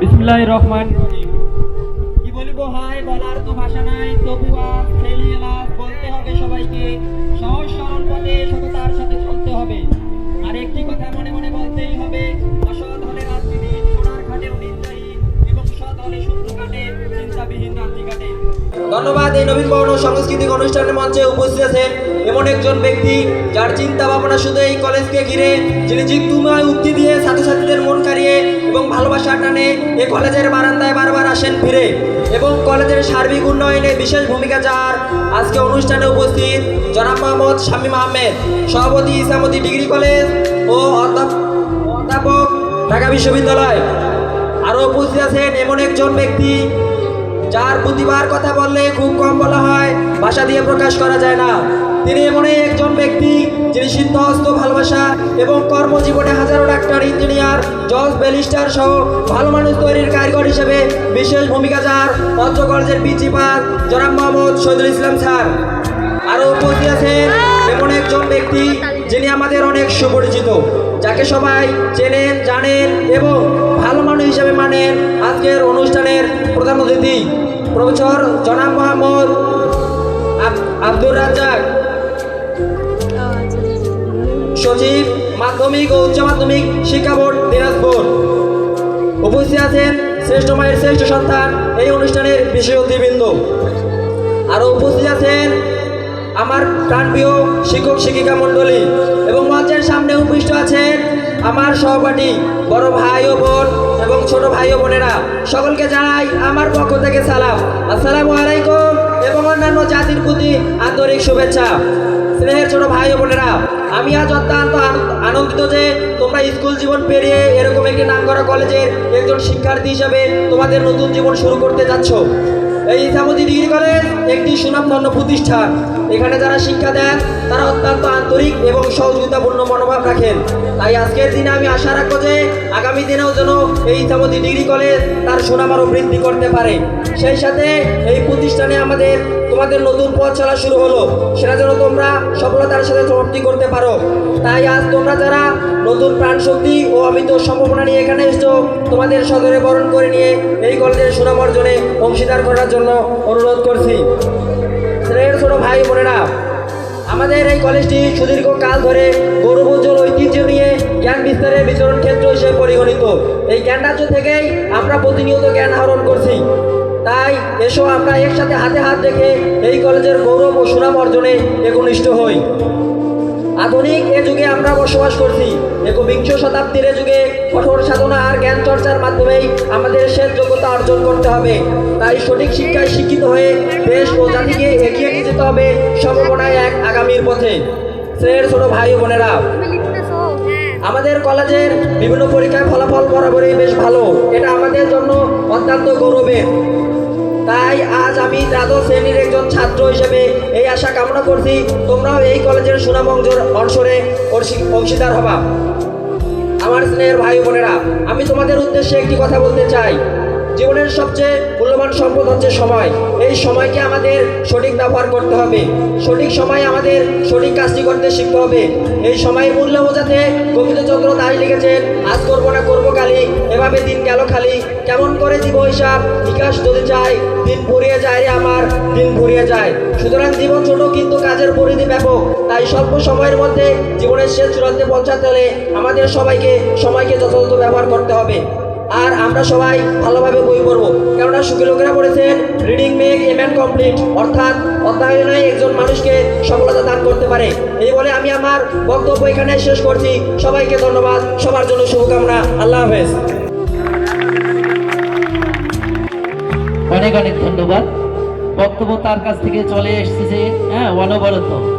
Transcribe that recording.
বিসমুল্লাহ রহমান কি বলব? হাই বলার তো ভাষা নাই, তবু আজ লাভ বলতে হবে সবাইকে, সহজ সরল পথে সততার সাথে চলতে হবে। আর একটি কথা মনে মনে বলতেই হবে, অসৎ হলে রাজনীতি, সোনার খাটে নিন্দায়ী এবং সৎ হলে শুদ্ধ কাটে চিন্তাবিহীন কাটে ধন্যবাদ, এই নবীন বর্ণ সাংস্কৃতিক অনুষ্ঠানের মঞ্চে উপস্থিত আছেন এমন একজন ব্যক্তি যার চিন্তা ভাবনা শুধু এই কলেজকে ঘিরে, যিনি জিজ্ঞুময় উক্তি দিয়ে ছাত্রছাত্রীদের মন কাড়িয়ে এবং ভালোবাসা টানে এই কলেজের বারান্দায় বারবার আসেন ফিরে এবং কলেজের সার্বিক উন্নয়নে বিশেষ ভূমিকা যার। আজকে অনুষ্ঠানে উপস্থিত জনাব মোহাম্মদ শামীম আহমেদ, সভাপতি ইসামতি ডিগ্রি কলেজ ও অধ্যাপ- অধ্যাপক ঢাকা বিশ্ববিদ্যালয়। আরও উপস্থিত আছেন এমন একজন ব্যক্তি যার প্রতিভার কথা বললে খুব কম বলা হয়, ভাষা দিয়ে প্রকাশ করা যায় না। তিনি এমনই একজন ব্যক্তি যিনি সিদ্ধহস্ত, ভালোবাসা এবং কর্মজীবনে হাজারো ডাক্তার, ইঞ্জিনিয়ার, জজ ব্যালিস্টার সহ ভালো মানুষ তৈরির কারিগর হিসেবে বিশেষ ভূমিকা যার। পঞ্চ কলেজের প্রিন্সিপাল জনাব মোহাম্মদ শহীদুল ইসলাম স্যার। আরও উপস্থিত আছেন এমন একজন ব্যক্তি যিনি আমাদের অনেক সুপরিচিত, যাকে সবাই চেনেন, জানেন এবং ভালো মানুষ হিসেবে মানেন। আজকের অনুষ্ঠানের প্রধান অতিথি, প্রফেসর জনাব মোহাম্মদ আব্দুর রাজ্জাক। সচিব মাধ্যমিক ও উচ্চ মাধ্যমিক শিক্ষা বোর্ড দিনাজপুর। উপস্থিত আছেন শ্রেষ্ঠ মায়ের শ্রেষ্ঠ সন্তান এই অনুষ্ঠানের বিশেষ অতিবৃন্দ আরও উপস্থিত আছেন আমার প্রাণপ্রিয় শিক্ষক শিক্ষিকা মণ্ডলী এবং মঞ্চের সামনে উপস্থিত আছেন আমার সহপাঠী বড় ভাই ও বোন এবং ছোট ভাই ও বোনেরা। সকলকে জানাই আমার পক্ষ থেকে সালাম। আসসালামু আলাইকুম এবং অন্যান্য জাতির প্রতি আন্তরিক শুভেচ্ছা। স্নেহের ছোট ভাই ও বোনেরা, আমি আজ অত্যন্ত আনন্দিত যে তোমরা স্কুল জীবন পেরিয়ে এরকম একটি নামকরা কলেজের একজন শিক্ষার্থী হিসাবে তোমাদের নতুন জীবন শুরু করতে যাচ্ছ। এই ইসামতি ডিগ্রি কলেজ একটি সুনামধন্য প্রতিষ্ঠান। এখানে যারা শিক্ষা দেন, তারা অত্যন্ত আন্তরিক এবং সহযোগিতাপূর্ণ মনোভাব রাখেন। তাই আজকের দিনে আমি আশা রাখব যে আগামী দিনেও যেন এই ইসামতি ডিগ্রি কলেজ তার সুনাম আরও বৃদ্ধি করতে পারে। সেই সাথে এই প্রতিষ্ঠানে আমাদের তোমাদের নতুন পথ চলা শুরু হলো। সেটা যেন তোমরা সফলতার সাথে সমাপ্তি করতে পারো। তাই আজ তোমরা যারা নতুন প্রাণ শক্তি ও অমিত সম্ভাবনা নিয়ে এখানে এসছো, তোমাদের সদরে বরণ করে নিয়ে এই কলেজের সুনাম অর্জনে অংশীদার করার জন্য অনুরোধ করছি। শ্রেয়ের ছোট ভাই বোনেরা, আমাদের এই কলেজটি সুদীর্ঘ কাল ধরে গৌরবোজ্জ্বল ঐতিহ্য নিয়ে জ্ঞান বিস্তারের বিচরণ ক্ষেত্র হিসেবে পরিগণিত। এই জ্ঞান রাজ্য থেকেই আমরা প্রতিনিয়ত জ্ঞান আহরণ করছি। তাই এসো আমরা একসাথে হাতে হাত রেখে এই কলেজের গৌরব ও সুনাম অর্জনে একনিষ্ঠ হই। আধুনিক এ যুগে আমরা বসবাস করছি। একবিংশ শতাব্দীর এ যুগে কঠোর সাধনা আর জ্ঞান চর্চার মাধ্যমেই আমাদের শেষ যোগ্যতা অর্জন করতে হবে। তাই সঠিক শিক্ষায় শিক্ষিত হয়ে দেশ ও জাতিকে এগিয়ে নিয়ে যেতে হবে সম্ভাবনায় এক আগামীর পথে। শ্রেয়ের ছোট ভাই বোনেরা, আমাদের কলেজের বিভিন্ন পরীক্ষায় ফলাফল বরাবরই বেশ ভালো। এটা আমাদের জন্য অত্যন্ত গৌরবের। তাই আজ আমি দ্বাদশ শ্রেণির একজন ছাত্র হিসেবে এই আশা কামনা করছি। তোমরাও এই কলেজের সুনাম অংশ- অংশরে অংশীদার হবা। আমার স্নেহের ভাই বোনেরা, আমি তোমাদের উদ্দেশ্যে একটি কথা বলতে চাই। জীবনের সবচেয়ে মূল্যবান সম্পদ হচ্ছে সময়। এই সময়কে আমাদের সঠিক ব্যবহার করতে হবে। সঠিক সময় আমাদের সঠিক কাজটি করতে শিখতে হবে। এই সময়ের মূল্য বোঝাতে গোবিন্দচন্দ্র দাস লিখেছেন, আজ করব না, করব কালি এভাবে দিন গেল খালি। কেমন করে দিব হিসাব? বিকাশ যদি চাই, দিন ফুরিয়ে যায় রে আমার, দিন ফুরিয়ে যায়। সুতরাং জীবন ছোট কিন্তু কাজের পরিধি ব্যাপক। তাই স্বল্প সময়ের মধ্যে জীবনের শেষ চূড়ান্তে পৌঁছাতে হলে আমাদের সবাইকে, সময়কে যথাযথ ব্যবহার করতে হবে। আর আমরা সবাই ভালোভাবে বই পড়ব। কেননা সুখী লোকেরা বলেছেন reading make a man complete অর্থাৎ অধ্যয়নই একজন মানুষকে সফলতা দান করতে পারে। এই বলে আমি আমার বক্তব্য এখানে শেষ করছি। সবাইকে ধন্যবাদ। সবার জন্য শুভকামনা। আল্লাহ হাফেজ। অনেক অনেক ধন্যবাদ। বক্তব্য তার কাছ থেকে চলে এসেছে হ্যাঁ অনবরত।